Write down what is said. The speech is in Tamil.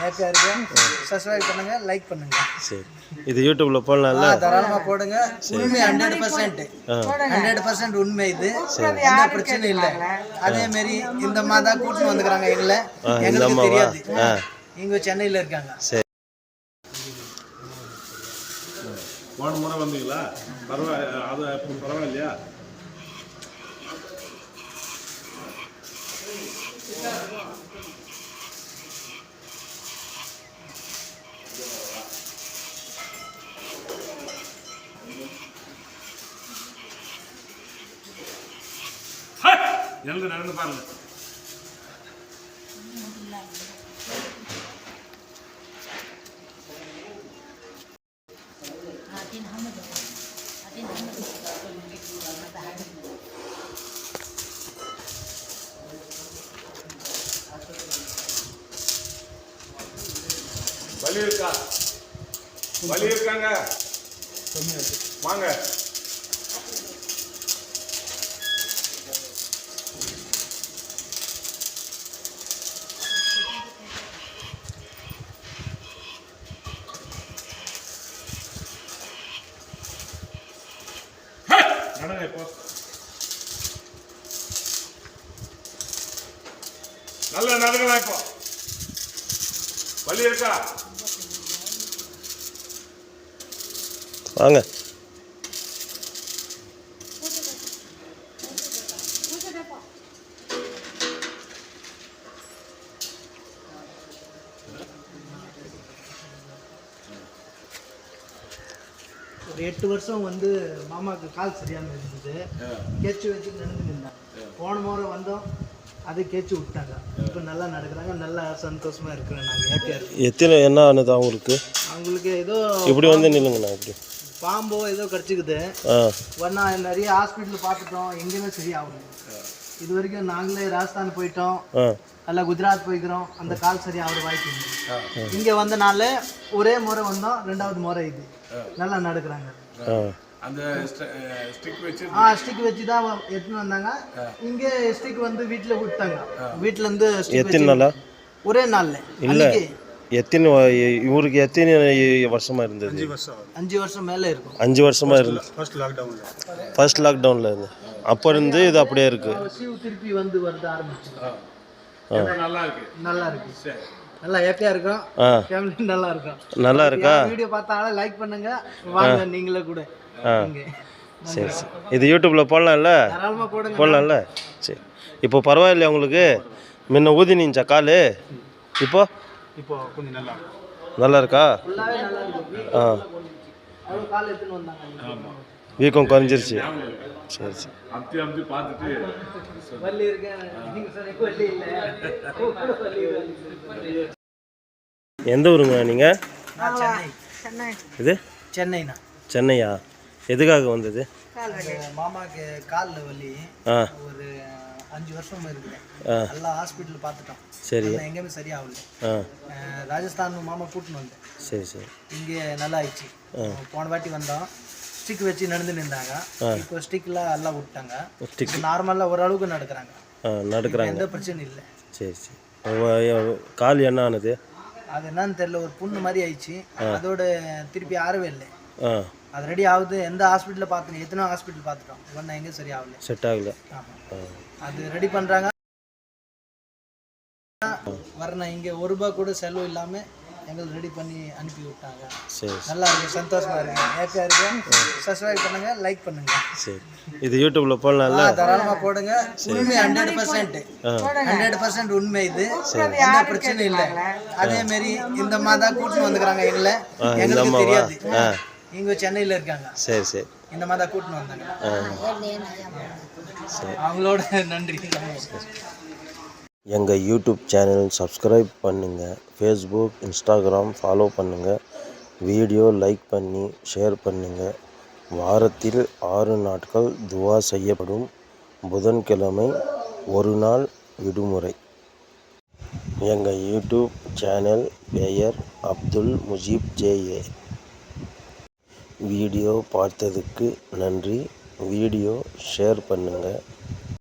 ஹாப்பியாக இருக்கேன் சப்ஸ்கிரைப் பண்ணுங்க லைக் பண்ணுங்க. சரி. இது யூடியூப்பில் போடலாம்ல? தாராளமாக போடுங்க. உண்மை ஹண்ட்ரட் பர்சன்ட் ஹண்ட்ரட் பர்சன்ட் உண்மை இது. எந்த பிரச்சனையும் இல்லை. அதே மாதிரி இந்த மாதிரி தான் கூட்டின்னு வந்துக்கிறாங்க எங்களை. எங்களுக்கு தெரியாது. இவங்க சென்னையில் இருக்காங்க. சரி. போன முறை வந்தீங்களா? பரவாயில்ல அது பரவாயில்லையா? எழுந்து நடந்து பாருங்க. வலி இருக்கா? வலி இருக்காங்க. வாங்க நடங்க இப்போ நல்ல நடக்கலாம் இப்போ. வலி இருக்கா? வாங்க. ஒரு எட்டு வருஷம் வந்து மாமாவுக்கு கால் சரியாமல் இருந்தது. கேச்சு வச்சு நடந்து நின்றாங்க போன முறை வந்தோம். அது கேச்சு விட்டாங்க. இப்போ நல்லா நடக்கிறாங்க. நல்லா சந்தோஷமா இருக்கிறோம் நாங்கள் ஹாப்பியாக இருக்கோம் எத்தனை என்ன ஆனது அவங்களுக்கு? அவங்களுக்கு ஏதோ இப்படி வந்து நில்லுங்கண்ணா இப்படி. பாம்போ ஏதோ கடிச்சிக்குது. ஆ. ஒன்றா நிறைய ஹாஸ்பிட்டல் பார்த்துட்டோம். எங்கேயுமே சரியாகல. இது வரைக்கும் நாங்களே ராஜஸ்தான் போயிட்டோம். நல்லா குஜராத் போய்க்கிறோம். அந்த கால் சரி ஆகிற வாய்ப்பு இல்லை. இங்கே வந்தனால ஒரே முறை வந்தோம். ரெண்டாவது முறை இது. நல்லா நடக்கிறாங்க. அந்த ஸ்டிக் வச்சு ஆ ஸ்டிக் வச்சு தான் எடுத்துன்னு வந்தாங்க. இங்கே ஸ்டிக் வந்து வீட்டில் விட்டாங்க வீட்டில் இருந்து stick எத்தனை வச்சு- நாளா? ஒரே நாளில். இல்லை. எத்தனை இவருக்கு எத்தனை வருஷமா இருந்தது? அஞ்சு வருஷம். மேலே இருக்கும். அஞ்சு வருஷமா இருந்து ஃபர்ஸ்ட் லாக்டவுனில் இருந்து. அப்போ இருந்து இது அப்படியே இருக்கு. சிவ திருப்பி வந்து வருது ஆரம்பிச்சு நல்லா இருக்கு. நல்லா இருக்கு. நல்லா ஹாப்பியாக இருக்கோம். ஆ. ஃபேமிலி நல்லா இருக்கும். நல்லா இருக்கா? வீடியோ பார்த்தாலும் லைக் பண்ணுங்க. வாங்க நீங்களே கூட. சரி சரி. இது யூடியூப்பில் போடலாம்ல? போடலாம்ல? சரி. இப்போ பரவாயில்லையா உங்களுக்கு? முன்ன ஊதினிச்சா கால். இப்போ? இப்போ கொஞ்சம் நல்லா நல்லா இருக்கா. ஆ. வீக்கம் குறைஞ்சிருச்சு. சரி சரி. அமுத்தி அமுத்தி பார்த்துட்டு. வள்ளி இருக்கேன். எந்த ஊருங்க நீங்கள்? இது? சென்னைண்ணா சென்னையா? எதுக்காக வந்தது? மாமாக்கு காலில் வலி. ஆ. ஒரு அஞ்சு வருஷம் இருக்குது ஆ. எல்லா ஹாஸ்பிட்டல் பார்த்துட்டோம். சரி. எங்கேயுமே சரியாகல ராஜஸ்தான் மாமா கூட்டின்னு வந்தேன். சரி சரி. இங்கே நல்லா ஆயிடுச்சு போன வாட்டி வந்தோம். ஸ்டிக் வச்சு நடந்து நின்றாங்க இப்போ ஸ்டிக்லாம் எல்லாம் விட்டாங்க. நார்மலாக ஓரளவுக்கு நடக்கிறாங்க. நடக்கிறாங்க. எந்த பிரச்சனையும் இல்லை. சரி சரி. கால் என்ன ஆனது? அது என்னன்னு தெரியல. ஒரு புண்ணு மாதிரி ஆயிடுச்சு. அதோட திருப்பி ஆறவே இல்லை. அது ரெடி ஆகுது. எந்த ஹாஸ்பிட்டலில் பார்த்துட்டோம் எத்தனை ஹாஸ்பிட்டல் பார்த்துட்டோம்? ஒன்றும் எங்கேயும் சரி ஆகல. செட் ஆகல. அது ரெடி பண்ணுறாங்க வரணும் இங்கே ஒரு ரூபா கூட செலவு இல்லாமல் எங்களுக்கு ரெடி பண்ணி அனுப்பி விட்டாங்க. சரி. நல்லா இருக்கு. சந்தோஷமா இருக்கு. ஹாப்பியாக இருக்கேன் சப்ஸ்கிரைப் பண்ணுங்க லைக் பண்ணுங்க. சரி. இது யூடியூப்பில் போடலாம்ல? தாராளமாக போடுங்க. உண்மை ஹண்ட்ரட் பர்சன்ட் ஹண்ட்ரட் பர்சன்ட் உண்மை இது. எந்த பிரச்சனையும் இல்லை. அதே மாதிரி இந்த மாதிரி தான் கூட்டின்னு வந்துக்கிறாங்க எங்களை. எங்களுக்கு தெரியாது. இவங்க சென்னையில் இருக்காங்க. சரி சரி. இந்த மாதிரி தான் கூட்டின்னு வந்தாங்க. அவங்களோட நன்றி. எங்கள் யூடியூப் சேனல் சப்ஸ்கிரைப் பண்ணுங்கள் ஃபேஸ்புக் இன்ஸ்டாகிராம் ஃபாலோ பண்ணுங்கள் வீடியோ லைக் பண்ணி ஷேர் பண்ணுங்கள் வாரத்தில் ஆறு நாட்கள் துவா செய்யப்படும். புதன்கிழமை ஒரு நாள் விடுமுறை. எங்கள் யூடியூப் சேனல் பெயர் அப்துல் முஜீப் ஜேஏ வீடியோ பார்த்ததுக்கு நன்றி. வீடியோ ஷேர் பண்ணுங்கள்